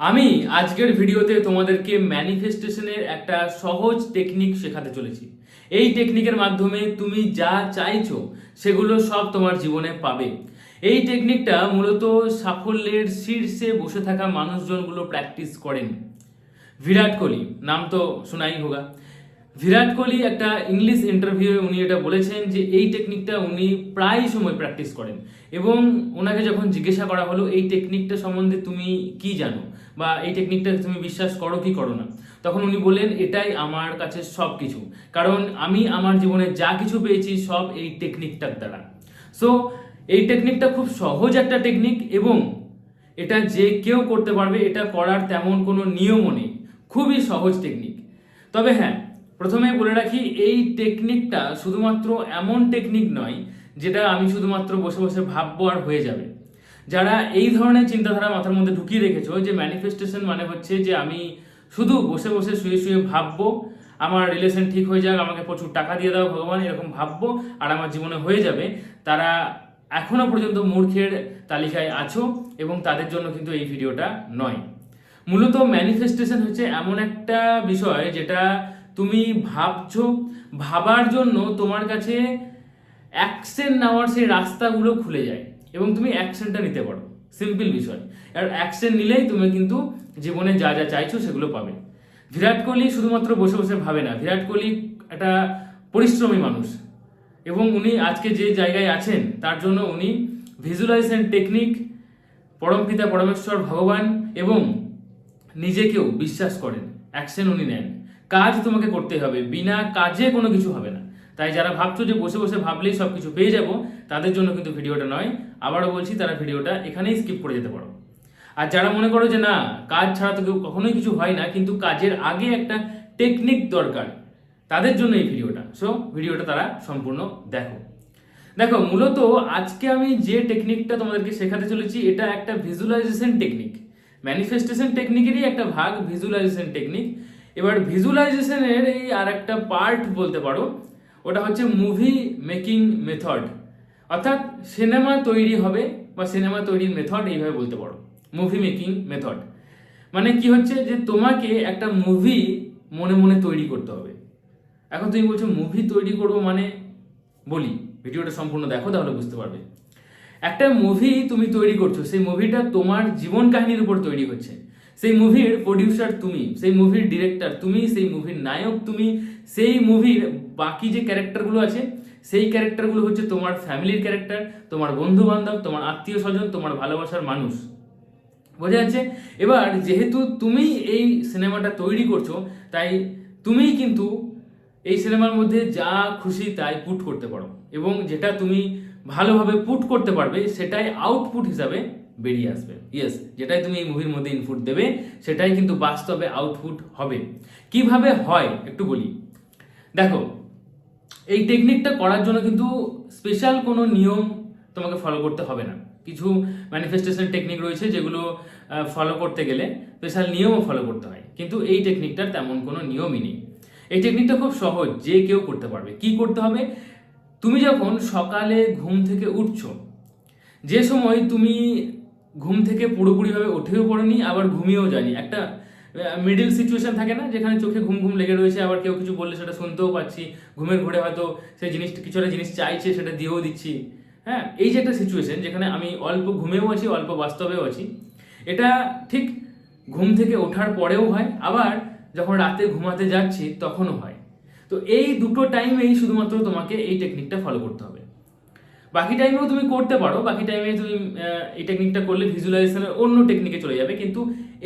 আমি আজকের ভিডিওতে তোমাদেরকে ম্যানিফেস্টেশনের একটা সহজ টেকনিক শেখাতে চলেছি। এই টেকনিকের মাধ্যমে তুমি যা চাইছো সেগুলো সব তোমার জীবনে পাবে। এই টেকনিকটা মূলত সাফল্যের শীর্ষে বসে থাকা মানুষজনগুলো প্র্যাকটিস করেন। বিরাট কোহলি, নাম তো শোনাই হোগা। বিরাট কোহলি একটা ইংলিশ ইন্টারভিউয়ে উনি এটা বলেছেন যে এই টেকনিকটা উনি প্রায় সময় প্র্যাকটিস করেন। এবং ওনাকে যখন জিজ্ঞাসা করা হলো, এই টেকনিকটা সম্বন্ধে তুমি কি জানো? বা এই টেকনিকটা তুমি বিশ্বাস করো কি করো না? তখন উনি বললেন, এটাই আমার কাছে সব কিছু কারণ আমি আমার জীবনে যা কিছু পেয়েছি, সব এই টেকনিকটার দ্বারা। সো এই টেকনিকটা খুব সহজ একটা টেকনিক এবং এটা যে কেউ করতে পারবে, এটা করার তেমন কোনো নিয়মও নেই। খুবই সহজ টেকনিক তবে হ্যাঁ প্রথমে বলে রাখি, এই টেকনিকটা শুধুমাত্র এমন টেকনিক নয়, যেটা আমি শুধুমাত্র বসে বসে ভাববো আর হয়ে যাবে। যারা এই ধরনের চিন্তাধারা মাথার মধ্যে ঢুকিয়ে রেখেছো, যে ম্যানিফেস্টেশন মানে হচ্ছে যে আমি শুধু বসে বসে শুয়ে শুয়ে ভাববো, আমার রিলেশন ঠিক হয়ে যাক, আমাকে প্রচুর টাকা দিয়ে দাও, ভগবান, এরকম ভাববো, আর আমার জীবনে হয়ে যাবে, তারা এখনও পর্যন্ত মূর্খের তালিকায় আছো এবং তাদের জন্য কিন্তু এই ভিডিওটা নয়। মূলত ম্যানিফেস্টেশন হচ্ছে এমন একটা বিষয় যেটা তুমি ভাবছ, ভাবার জন্য তোমার কাছে অ্যাকশন নেওয়ার সেই রাস্তাগুলো খুলে যায় এবং তুমি অ্যাকশনটা নিতে পারো। সিম্পল বিষয়। আর অ্যাকশন নিলেই তুমি কিন্তু জীবনে যা যা চাইছো সেগুলো পাবে। বিরাট কোহলি শুধুমাত্র বসে বসে ভাবে না। বিরাট কোহলি একটা পরিশ্রমী মানুষ এবং উনি আজকে যে জায়গায় আছেন, তার জন্য উনি ভিজুয়ালাইজেশন টেকনিক পরমপিতা পরমেশ্বর ভগবান এবং নিজেকেও বিশ্বাস করেন। অ্যাকশন উনি নেন। কাজ তোমাকে করতে হবে। বিনা কাজে কোনো কিছু হবে না। তাই যারা ভাবছ যে বসে বসে ভাবলেই সব কিছু পেয়ে যাব, তাদের জন্য কিন্তু ভিডিওটা নয়। আবারও বলছি, তারা ভিডিওটা এখানেই স্কিপ করে যেতে পারো। আর যারা মনে করো যে না, কাজ ছাড়া তো কেউ কখনোই কিছু হয় না, কিন্তু কাজের আগে একটা টেকনিক দরকার, তাদের জন্য এই ভিডিওটা। সো ভিডিওটা তারা সম্পূর্ণ দেখো। দেখো, মূলত আজকে আমি যে টেকনিকটা তোমাদেরকে শেখাতে চলেছি, এটা একটা ভিজুয়ালাইজেশন টেকনিক ম্যানিফেস্টেশন টেকনিকেরই একটা ভাগ ভিজুয়ালাইজেশন টেকনিক এবার ভিজুয়ালাইজেশনের এই আর একটা পার্ট বলতে পারো, ওটা হচ্ছে মুভি মেকিং মেথড অর্থাৎ সিনেমা তৈরি হবে বা সিনেমা তৈরির মেথড এইভাবে বলতে পারো মুভি মেকিং মেথড মানে কি হচ্ছে যে তোমাকে একটা মুভি মনে মনে তৈরি করতে হবে। এখন তুমি বলছো মুভি তৈরি করব মানে বলি, ভিডিওটা সম্পূর্ণ দেখো তাহলে বুঝতে পারবে। একটা মুভি তুমি তৈরি করছ, সেই মুভিটা তোমার জীবন কাহিনীর উপর তৈরি হচ্ছে। সেই মুভির প্রডিউসার তুমি, সেই মুভির ডিরেক্টর তুমি, সেই মুভির নায়ক তুমি, সেই মুভির বাকি যে ক্যারেক্টারগুলো আছে, সেই ক্যারেক্টারগুলো হচ্ছে তোমার ফ্যামিলির ক্যারেক্টার তোমার বন্ধু বান্ধব তোমার আত্মীয় স্বজন তোমার ভালোবাসার মানুষ। বোঝা যাচ্ছে? এবার যেহেতু তুমি এই সিনেমাটা তৈরি করছ, তাই তুমিই কিন্তু এই সিনেমার মধ্যে যা খুশি তাই পুট করতে পারো। এবং যেটা তুমি ভালোভাবে পুট করতে পারবে, সেটাই আউটপুট হিসাবে বেরিয়ে আসবে। ইয়েস যেটাই তুমি এই মুভির মধ্যে ইনপুট দেবে, সেটাই কিন্তু বাস্তবে আউটপুট হবে। কীভাবে হয়, একটু বলি। দেখো, এই টেকনিকটা করার জন্য কিন্তু স্পেশাল কোনো নিয়ম তোমাকে ফলো করতে হবে না। কিছু ম্যানিফেস্টেশন টেকনিক রয়েছে যেগুলো ফলো করতে গেলে স্পেশাল নিয়মও ফলো করতে হয়। কিন্তু এই টেকনিকটার তেমন কোনো নিয়মই নেই। এই টেকনিকটা খুব সহজ, যে কেউ করতে পারবে। কি করতে হবে? তুমি যখন সকালে ঘুম থেকে উঠছো, যে সময় তুমি ঘুম থেকে পুরোপুরিভাবে উঠেও পড়েনি, আবার ঘুমিয়েও যায়নি। একটা মিডিল সিচুয়েশন থাকে না, যেখানে চোখে ঘুম ঘুম লেগে রয়েছে, আবার কেউ কিছু বললে সেটা শুনতেও পাচ্ছি, ঘুমের ঘুরে হয়তো সেই জিনিসটা কিছু একটা জিনিস চাইছে, সেটা দিয়েও দিচ্ছি। হ্যাঁ এই যে একটা সিচুয়েশন যেখানে আমি অল্প ঘুমেও আছি, অল্প বাস্তবেও আছি, এটা ঠিক ঘুম থেকে ওঠার পরেও হয়, আবার যখন রাতে ঘুমাতে যাচ্ছি তখনও হয়। তো এই দুটো টাইমেই শুধুমাত্র তোমাকে এই টেকনিকটা ফলো করতে হবে। বাকি টাইমেও তুমি করতে পারো, বাকি টাইমে তুমি এই টেকনিকটা করলে ভিজুয়ালাইজেশনের অন্য টেকনিকে চলে যাবে, কিন্তু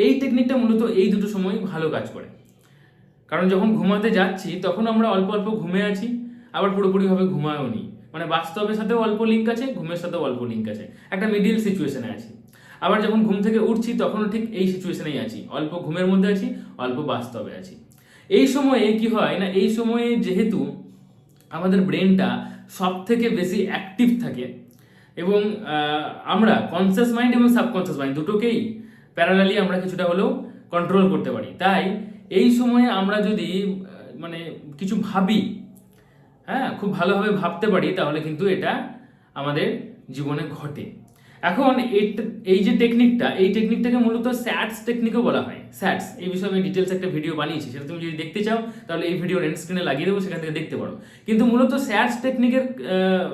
এই টেকনিকটা মূলত এই দুটো সময় ভালো কাজ করে। কারণ যখন ঘুমাতে যাচ্ছি, তখন আমরা অল্প অল্প ঘুমে আছি, আবার পুরোপুরিভাবে ঘুমায়ও নি। মানে বাস্তবের সাথেও অল্প লিঙ্ক আছে, ঘুমের সাথেও অল্প লিঙ্ক আছে। একটা মিডিল সিচুয়েশনে আছি। আবার যখন ঘুম থেকে উঠছি, তখনও ঠিক এই সিচুয়েশনেই আছি। অল্প ঘুমের মধ্যে আছি, অল্প বাস্তবে আছি। এই সময়ে কি হয় না, এই সময়ে যেহেতু আমাদের ব্রেনটা সব থেকে বেশি অ্যাক্টিভ থাকে। এবং আমরা কনসিয়াস মাইন্ড এবং সাবকনসিয়াস মাইন্ড দুটোকেই প্যারালালি আমরা কিছুটা হলেও কন্ট্রোল করতে পারি। তাই এই সময়ে আমরা যদি মানে কিছু ভাবি হ্যাঁ খুব ভালোভাবে ভাবতে পারি, তাহলে কিন্তু এটা আমাদের জীবনে ঘটে। এখন এই- যে টেকনিকটা এই টেকনিকটাকে মূলত স্যাটস টেকনিকও বলা হয়। স্যাটস এই বিষয়ে আমি ডিটেলস একটা ভিডিও বানিয়েছি। সেটা তুমি যদি দেখতে চাও, তাহলে এই ভিডিও এন্ড স্ক্রিনে লাগিয়ে দেবো, সেখান থেকে দেখতে পারো। কিন্তু মূলত স্যাটস টেকনিকের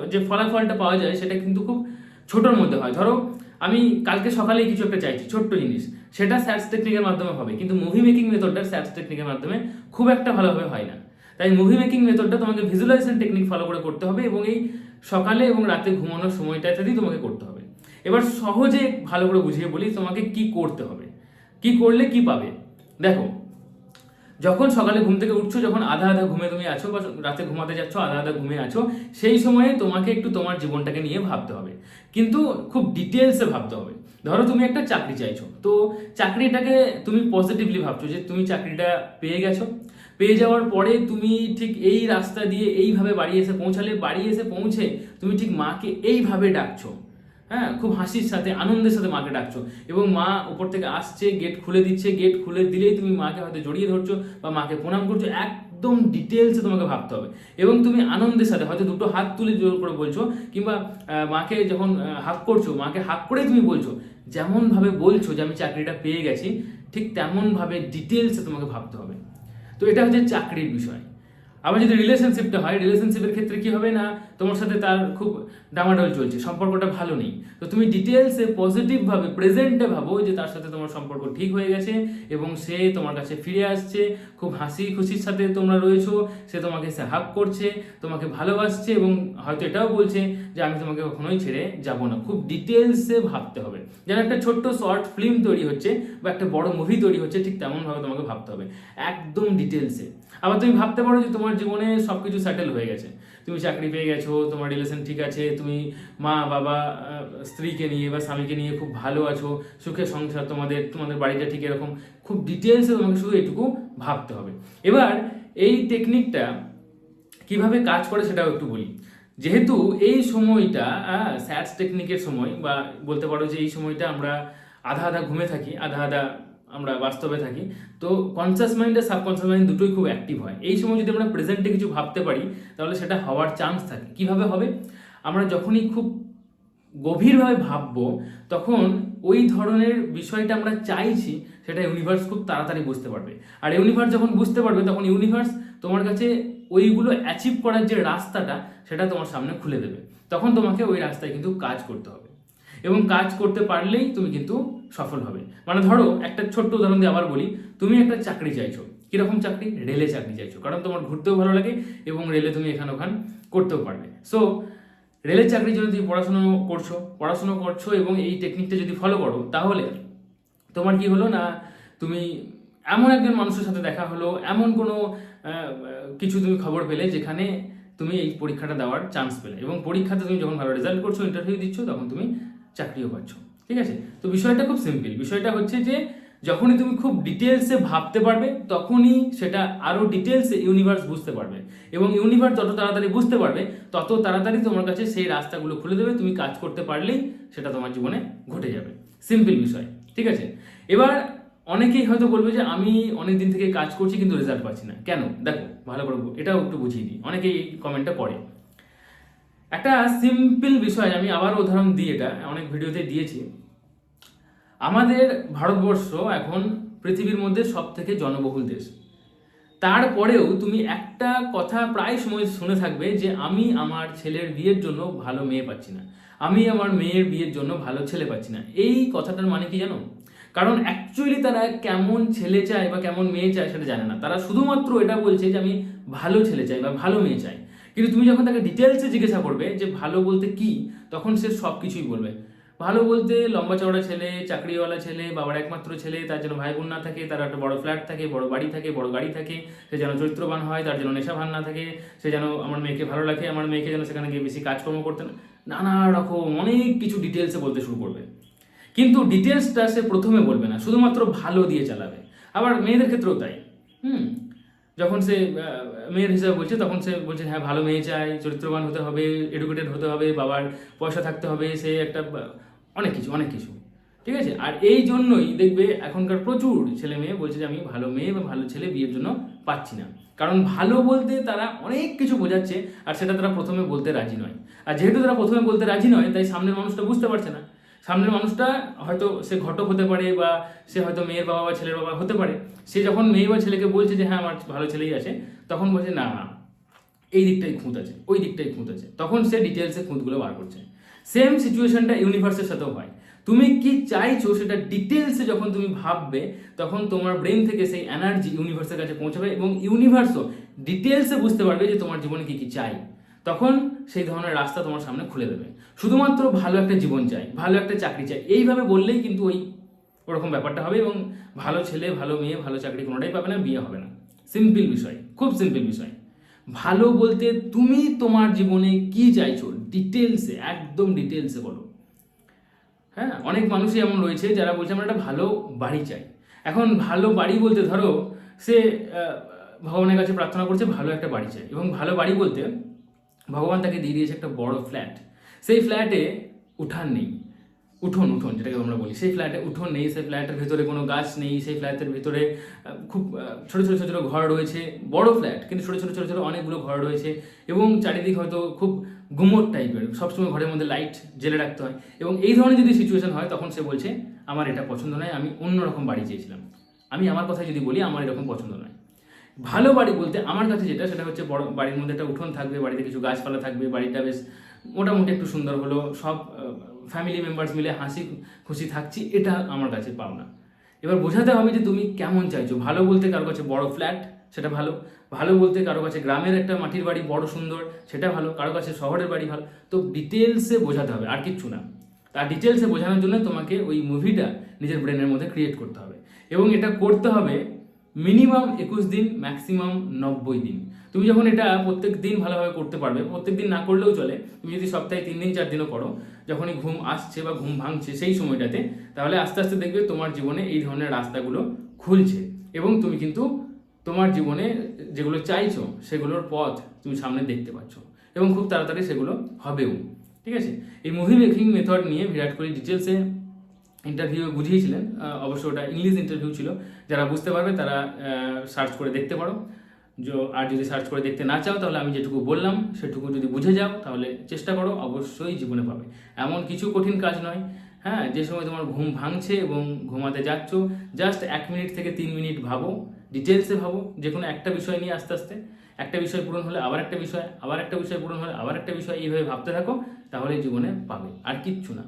যে ফলাফলটা পাওয়া যায়, সেটা কিন্তু খুব ছোটোর মধ্যে হয়। ধরো, আমি কালকে সকালেই কিছু একটা চাইছি, ছোট্ট জিনিস। সেটা স্যাটস টেকনিকের মাধ্যমে হবে। কিন্তু মুভি মেকিং মেথডটা স্যাটস টেকনিকের মাধ্যমে খুব একটা ভালোভাবে হয় না। তাই মুভি মেকিং মেথডটা তোমাকে ভিজুয়ালাইজেশন টেকনিক ফলো করে করতে হবে এবং এই সকালে এবং রাতে ঘুমানোর সময়টাতেই তোমাকে করতে হবে। এবার সহজে ভালো করে বুঝিয়ে বলি তোমাকে কি করতে হবে। কি করলে কি পাবে? দেখো, যখন সকালে ঘুম থেকে উঠছো, যখন আধা আধা ঘুমে তুমি আছো বা রাতে ঘুমাতে যাচ্ছ, আধা আধা ঘুমে আছো, সেই সময়ে তোমাকে একটু তোমার জীবনটাকে নিয়ে ভাবতে হবে। কিন্তু খুব ডিটেলসে ভাবতে হবে। ধরো তুমি একটা চাকরি চাইছো, তো চাকরিটাকে তুমি পজিটিভলি ভাবছ যে তুমি চাকরিটা পেয়ে গেছো। পেয়ে যাওয়ার পরে তুমি ঠিক এই রাস্তা দিয়ে এইভাবে বাড়ি এসে পৌঁছালে, বাড়ি এসে পৌঁছে তুমি ঠিক মাকে এইভাবে ডাকছো। হ্যাঁ খুব হাসির সাথে, আনন্দের সাথে মাকে ডাকছো। এবং মা উপর থেকে আসছে গেট খুলে দিচ্ছে গেট খুলে দিলেই তুমি মাকে হয়তো জড়িয়ে ধরছো বা মাকে প্রণাম করছ। এক একদম ডিটেলসে তোমাকে ভাবতে হবে। এবং তুমি আনন্দের সাথে, হয়তো দুটো হাত তুলে জোর করে বলছো, কিংবা মাকে যখন হাক করছ, মাকে হাক করেই তুমি বলছো, যেমনভাবে বলছো যে আমি চাকরিটা পেয়ে গেছি, ঠিক তেমনভাবে ডিটেলসে তোমাকে ভাবতে হবে। তো এটা হচ্ছে চাকরির বিষয়। আবার যদি রিলেশনশিপটা হয় রিলেশনশিপের ক্ষেত্রে কি হবে না? তোমার সাথে তার খুব ডামাডোল চলছে, সম্পর্কটা ভালো নেই। তো তুমি ডিটেলসে পজিটিভভাবে প্রেজেন্টে ভাবো যে তার সাথে তোমার সম্পর্ক ঠিক হয়ে গেছে এবং সে তোমার কাছে ফিরে আসছে, খুব হাসি খুশির সাথে তোমরা রয়েছো, সে তোমাকে সে হাক করছে, তোমাকে ভালোবাসছে এবং হয়তো এটাও বলছে যে আমি তোমাকে কখনোই ছেড়ে যাব না। খুব ডিটেলসে ভাবতে হবে। যেন একটা ছোট্ট শর্ট ফিল্ম তৈরি হচ্ছে বা একটা বড় মুভি তৈরি হচ্ছে, ঠিক তেমনভাবে তোমাকে ভাবতে হবে। একদম ডিটেলসে আবার তুমি ভাবতে পারো যে তোমার জীবনে সব কিছু সেটেল হয়ে গেছে। তুমি চাকরি পেয়ে গেছো, তোমার রিলেশন ঠিক আছে, তুমি মা, বাবা স্ত্রীকে নিয়ে বা স্বামীকে নিয়ে খুব ভালো আছো, সুখে সংসার তোমাদের তোমাদের বাড়িটা ঠিক এরকম, খুব ডিটেলসে তোমাকে শুধু এটুকু ভাবতে হবে। এবার এই টেকনিকটা কীভাবে কাজ করে সেটাও একটু বলি। যেহেতু এই সময়টা স্যাটস টেকনিকের সময় বা বলতে পারো যে এই সময়টা আমরা আধা আধা ঘুমে থাকি, আধা আধা আমরা বাস্তবে থাকি। তো কনসিয়াস মাইন্ড আর সাবকনসিয়াস মাইন্ড দুটোই খুব অ্যাক্টিভ হয়। এই সময় যদি আমরা প্রেজেন্টে কিছু ভাবতে পারি, তাহলে সেটা হওয়ার চান্স থাকে। কীভাবে হবে? আমরা যখনই খুব গভীরভাবে ভাববো, তখন ওই ধরনের বিষয়টা আমরা চাইছি, সেটা ইউনিভার্স খুব তাড়াতাড়ি বুঝতে পারবে। আর ইউনিভার্স যখন বুঝতে পারবে, তখন ইউনিভার্স তোমার কাছে ওইগুলো অ্যাচিভ করার যে রাস্তাটা, সেটা তোমার সামনে খুলে দেবে। তখন তোমাকে ওই রাস্তায় কিন্তু কাজ করতে হবে। এবং কাজ করতে পারলেই তুমি কিন্তু সফল হবে। মানে ধরো, একটা ছোট্ট উদাহরণ দিয়ে আবার বলি, তুমি একটা চাকরি চাইছো। কীরকম চাকরি? রেলে চাকরি চাইছো। কারণ তোমার ঘুরতেও ভালো লাগে এবং রেলে তুমি এখান ওখান করতেও পারবে সো রেলের চাকরির জন্য তুমি পড়াশুনো করছ। পড়াশুনো করছ এবং এই টেকনিকটা যদি ফলো করো, তাহলে তোমার কি হলো না, তুমি এমন একজন মানুষের সাথে দেখা হলো, এমন কোনো কিছু তুমি খবর পেলে যেখানে তুমি এই পরীক্ষাটা দেওয়ার চান্স পেলে। এবং পরীক্ষাতে তুমি যখন ভালো রেজাল্ট করছ ইন্টারভিউ দিচ্ছ, তখন তুমি চাকরিও পাচ্ছ। ঠিক আছে? তো বিষয়টা খুব সিম্পল বিষয়টা হচ্ছে যে, যখনই তুমি খুব ডিটেলসে ভাবতে পারবে, তখনই সেটা আরও ডিটেলসে ইউনিভার্স বুঝতে পারবে। এবং ইউনিভার্স যত তাড়াতাড়ি বুঝতে পারবে, তত তাড়াতাড়ি তোমার কাছে সেই রাস্তাগুলো খুলে দেবে, তুমি কাজ করতে পারলেই সেটা তোমার জীবনে ঘটে যাবে। সিম্পল বিষয়। ঠিক আছে? এবার অনেকেই হয়তো বলবে যে, আমি অনেক দিন থেকে কাজ করছি, কিন্তু রেজাল্ট পাচ্ছি না। কেন? দেখো, ভালো করে এটাও একটু বুঝিয়ে দিই। অনেকেই এই কমেন্টটা করে। একটা সিম্পল বিষয়, আমি আবার উদাহরণ দিই এটা, অনেক ভিডিওতে দিয়েছি। আমাদের ভারতবর্ষ এখন পৃথিবীর মধ্যে সব থেকে জনবহুল দেশ। তারপরেও তুমি একটা কথা প্রায় সময় শুনে থাকবে যে আমি আমার ছেলের বিয়ের জন্য ভালো মেয়ে পাচ্ছি না। আমি আমার মেয়ের বিয়ের জন্য ভালো ছেলে পাচ্ছি না। এই কথাটার মানে কি জানো? কারণ অ্যাকচুয়ালি তারা কেমন ছেলে চায় বা কেমন মেয়ে চায় সেটা জানে না। তারা শুধুমাত্র এটা বলছে যে আমি ভালো ছেলে চাই বা ভালো মেয়ে চাই। কিন্তু তুমি যখন তাকে ডিটেলসে জিজ্ঞাসা করবে যে ভালো বলতে কি, তখন সে সব কিছুই বলবে। ভালো বলতে লম্বা চওড়া ছেলে, চাকরিওয়ালা ছেলে, বাবার একমাত্র ছেলে, তার যেন ভাই বোন না থাকে, তার একটা বড় ফ্ল্যাট থাকে, বড় বাড়ি থাকে, বড় গাড়ি থাকে, সে যেন চরিত্রবান হয়, তার যেন নেশা ভান না থাকে, সে যেন আমার মেয়েকে ভালো লাগে আমার মেয়েকে যেন সেখানে গিয়ে বেশি কাজকর্ম করতে না, নানা রকম অনেক কিছু ডিটেলসে বলতে শুরু করবে। কিন্তু ডিটেলসটা সে প্রথমে বলবে না, শুধুমাত্র ভালো দিয়ে চালাবে। আবার মেয়েদের ক্ষেত্রেও তাই। হুম? যখন সে মেয়ের হিসাবে বলছে, তখন সে বলছে হ্যাঁ ভালো মেয়ে চাই, চরিত্রবান হতে হবে এডুকেটেড হতে হবে, বাবার পয়সা থাকতে হবে, সে একটা অনেক কিছু অনেক কিছু। ঠিক আছে? আর এই জন্যই দেখবে এখনকার প্রচুর ছেলে মেয়ে বলছে যে, আমি ভালো মেয়ে বা ভালো ছেলে বিয়ের জন্য পাচ্ছি না। কারণ ভালো বলতে তারা অনেক কিছু বোঝাচ্ছে, আর সেটা তারা প্রথমে বলতে রাজি নয়। আর যেহেতু তারা প্রথমে বলতে রাজি নয়, তাই সামনের মানুষটা বুঝতে পারছে না। সামনের মানুষটা হয়তো সে ঘটক হতে পারে বা সে হয়তো মেয়ের বাবা বা ছেলের বাবা হতে পারে। সে যখন মেয়ে বা ছেলেকে বলছে যে হ্যাঁ আমার ভালো ছেলেই আছে, তখন বলছে, না এই দিকটাই খুঁত আছে, ওই দিকটাই খুঁত আছে। তখন সে ডিটেলসে খুঁতগুলো বার করছে। সেম সিচুয়েশনটা ইউনিভার্সের সাথেও হয়। তুমি কি চাইছো সেটা ডিটেলসে যখন তুমি ভাববে, তখন তোমার ব্রেন থেকে সেই এনার্জি ইউনিভার্সের কাছে পৌঁছাবে এবং ইউনিভার্সও ডিটেলসে বুঝতে পারবে যে তোমার জীবনে কি কি চাই। তখন সেই ধরনের রাস্তা তোমার সামনে খুলে দেবে। শুধুমাত্র ভালো একটা জীবন চাই, ভালো একটা চাকরি চাই। এইভাবে বললেই কিন্তু ওই ওরকম ব্যাপারটা হবে এবং ভালো ছেলে, ভালো মেয়ে, ভালো চাকরি কোনোটাই পাবে না, বিয়ে হবে না। সিম্পল বিষয়, খুব সিম্পল বিষয়। ভালো বলতে তুমি তোমার জীবনে কি চাইছো? ডিটেলসে একদম ডিটেলসে বলো। হ্যাঁ অনেক মানুষই এমন রয়েছে যারা বলছে, আমরা একটা ভালো বাড়ি চাই। এখন ভালো বাড়ি বলতে ধরো, সে ভগবানের কাছে প্রার্থনা করছে, ভালো একটা বাড়ি চাই। এবং ভালো বাড়ি বলতে ভগবান তাকে দিয়ে দিয়েছে একটা বড় ফ্ল্যাট। সেই ফ্ল্যাটে উঠান নেই। উঠোন উঠোন যেটাকে আমরা বলি। সেই ফ্ল্যাটে উঠোন নেই, সেই ফ্ল্যাটের ভিতরে কোনো গাছ নেই, সেই ফ্ল্যাটের ভিতরে খুব ছোটো ছোটো ছোটো, ছোট ঘর রয়েছে। বড় ফ্ল্যাট, কিন্তু ছোটো ছোটো ছোটো ছোটো অনেকগুলো ঘর রয়েছে এবং চারিদিক হয়তো খুব গুমট টাইপের। সবসময় ঘরের মধ্যে লাইট জেলে রাখতে হয় এবং এই ধরনের যদি সিচুয়েশন হয়, তখন সে বলছে, আমার এটা পছন্দ নয়, আমি অন্যরকম বাড়ি চেয়েছিলাম। আমি আমার কথাই যদি বলি, আমার এরকম পছন্দ নয়। ভালো বাড়ি বলতে আমার কাছে যেটা, সেটা হচ্ছে বড় বাড়ির মধ্যে একটা উঠোন থাকবে, বাড়িতে কিছু গাছপালা থাকবে, বাড়িটা বেশ মোটামুটি একটু সুন্দর হলো, সব ফ্যামিলি মেম্বার্স মিলে হাসি, খুশি থাকছি, এটা আমার কাছে পাওনা। এবার বোঝাতে হবে যে তুমি কেমন চাইছো, ভালো বলতে কারও কাছে বড় ফ্ল্যাট সেটা ভালো ভালো বলতে কারও কাছে গ্রামের একটা মাটির বাড়ি বড় সুন্দর, সেটা ভালো, কারও কাছে শহরের বাড়ি ভালো, তো ডিটেলসে বোঝাতে হবে, আর কিচ্ছু না। তার ডিটেলসে বোঝানোর জন্য তোমাকে ওই মুভিটা নিজের ব্রেনের মধ্যে ক্রিয়েট করতে হবে। এবং এটা করতে হবে মিনিমাম একুশ দিন ম্যাক্সিমাম নব্বই দিন। তুমি যখন এটা প্রত্যেক দিন ভালোভাবে করতে পারবে, প্রত্যেক দিন না করলেও চলে। তুমি যদি সপ্তাহে তিন দিন, চার দিনও করো, যখনই ঘুম আসছে বা ঘুম ভাঙছে সেই সময়টাতে, তাহলে আস্তে আস্তে দেখবে তোমার জীবনে এই ধরনের রাস্তাগুলো খুলছে। এবং তুমি কিন্তু তোমার জীবনে যেগুলো চাইছো, সেগুলোর পথ তুমি সামনে দেখতে পাচ্ছ। এবং খুব তাড়াতাড়ি সেগুলো হবেও। ঠিক আছে? এই মুভি মেকিং মেথড নিয়ে বিরাট কোহলি ডিটেলসে ইন্টারভিউ বুঝিয়েছিলেন অবশ্য ওটা ইংলিশ ইন্টারভিউ ছিল। যারা বুঝতে পারবে তারা সার্চ করে দেখতে পারো। আর যদি সার্চ করে দেখতে না চাও, তাহলে আমি যেটুকু বললাম, সেটুকু যদি বুঝে যাও, তাহলে চেষ্টা করো, অবশ্যই জীবনে পাবে। এমন কিছু কঠিন কাজ নয়। হ্যাঁ যে সময় তোমার ঘুম ভাঙছে এবং ঘুমাতে যাচ্ছ জাস্ট এক মিনিট থেকে তিন মিনিট ভাবো ডিটেলসে ভাবো যে কোনো একটা বিষয় নিয়ে আস্তে আস্তে। একটা বিষয় পূরণ হলে আবার একটা বিষয়, আবার একটা বিষয় পূরণ হলে আবার একটা বিষয়, এইভাবে ভাবতে থাকো তাহলে জীবনে পাবে। আর কিচ্ছু না।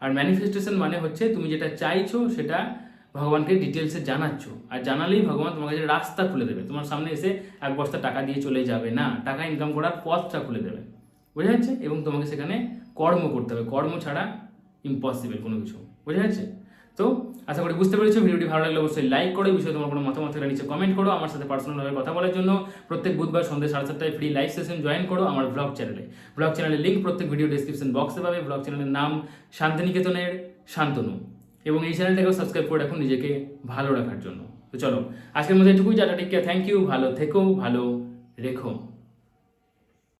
আর ম্যানিফেস্টেশন মানে হচ্ছে তুমি যেটা চাইছো সেটা ভগবানকে ডিটেলসে জানাচ্ছ। আর জানালেই ভগবান তোমার কাছে রাস্তা খুলে দেবে। তোমার সামনে এসে এক বস্তা টাকা দিয়ে চলে যাবে। না, টাকা ইনকাম করার পথটা খুলে দেবে। বোঝা যাচ্ছে? এবং তোমাকে সেখানে কর্ম করতে হবে। কর্ম ছাড়া ইম্পসিবল কোনো কিছু। বোঝা যাচ্ছে? তো আশা করি বুঝতে পেরেছ, ভিডিওটি ভালো লাগলে অবশ্যই লাইক করো বিষয়ে তোমার কোনো মতামত থাকলে নিচে কমেন্ট করো, আমার সাথে পার্সোনালভাবে কথা বলার জন্য প্রত্যেক বুধবার সন্ধ্যে সাড়ে সাতটায় ফ্রি লাইভ সেশন জয়েন করো আমার ব্লগ চ্যানেলে ব্লগ চ্যানেলের লিঙ্ক প্রত্যেক ভিডিও ডিসক্রিপশন বক্সে পাবে। ব্লগ চ্যানেলের নাম শান্তিনিকেতনের শান্তনু। এবং এই চ্যানেলটাকেও সাবস্ক্রাইব করে রাখুন নিজেকে ভালো রাখার জন্য। তো চলো, আজকের মধ্যে এটুকুই টাটা টিকা থ্যাংক ইউ ভালো থেকো, ভালো রেখো।